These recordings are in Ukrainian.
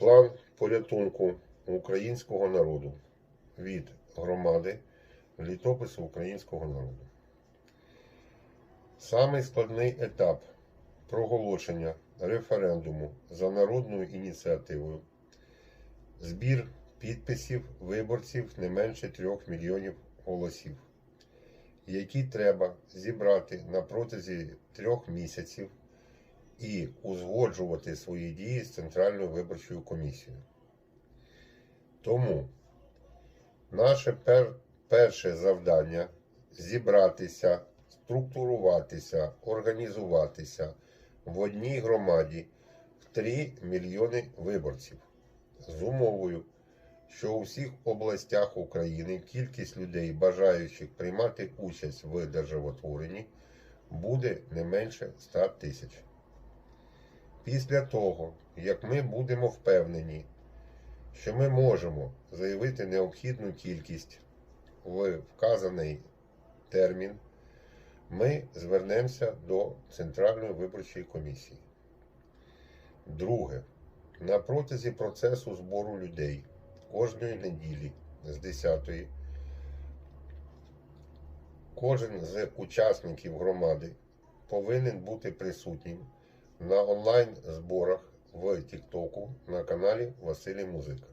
План порятунку українського народу від громади літопису українського народу. Самий складний етап проголошення референдуму за народною ініціативою, збір підписів виборців не менше 3 мільйонів голосів, які треба зібрати на протязі трьох місяців і узгоджувати свої дії з Центральною виборчою комісією. Тому наше пер- перше завдання зібратися, структуруватися, організуватися в одній громаді в 3 мільйони виборців з умовою, що у всіх областях України кількість людей, бажаючих приймати участь в державотворенні, буде не менше 100 тисяч. Після того, як ми будемо впевнені, що ми можемо заявити необхідну кількість в вказаний термін, ми звернемося до Центральної виборчої комісії. Друге, на протязі процесу збору людей кожної неділі з 10 кожен з учасників громади повинен бути присутнім на онлайн зборах в Тіктоку на каналі Василій Музика.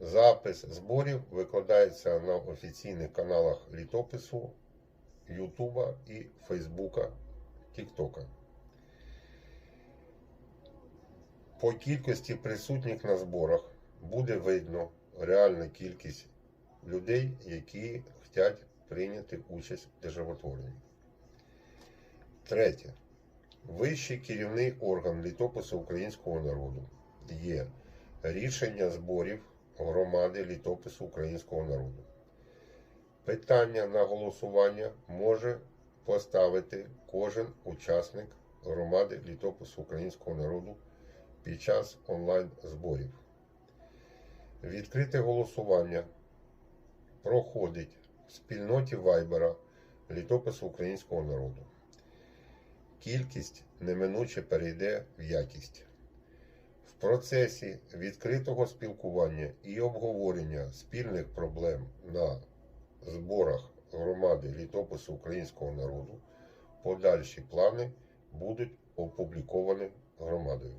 Запис зборів викладається на офіційних каналах літопису, Ютуба і Фейсбука, Тіктока. По кількості присутніх на зборах буде видно реальна кількість людей, які хочуть прийняти участь в державотворенні. Третє. Вищий керівний орган літопису українського народу є рішення зборів громади літопису українського народу. Питання на голосування може поставити кожен учасник громади літопису українського народу під час онлайн зборів. Відкрите голосування проходить в спільноті Вайбера літопису українського народу. Кількість неминуче перейде в якість. В процесі відкритого спілкування і обговорення спільних проблем на зборах громади літопису українського народу подальші плани будуть опубліковані громадою.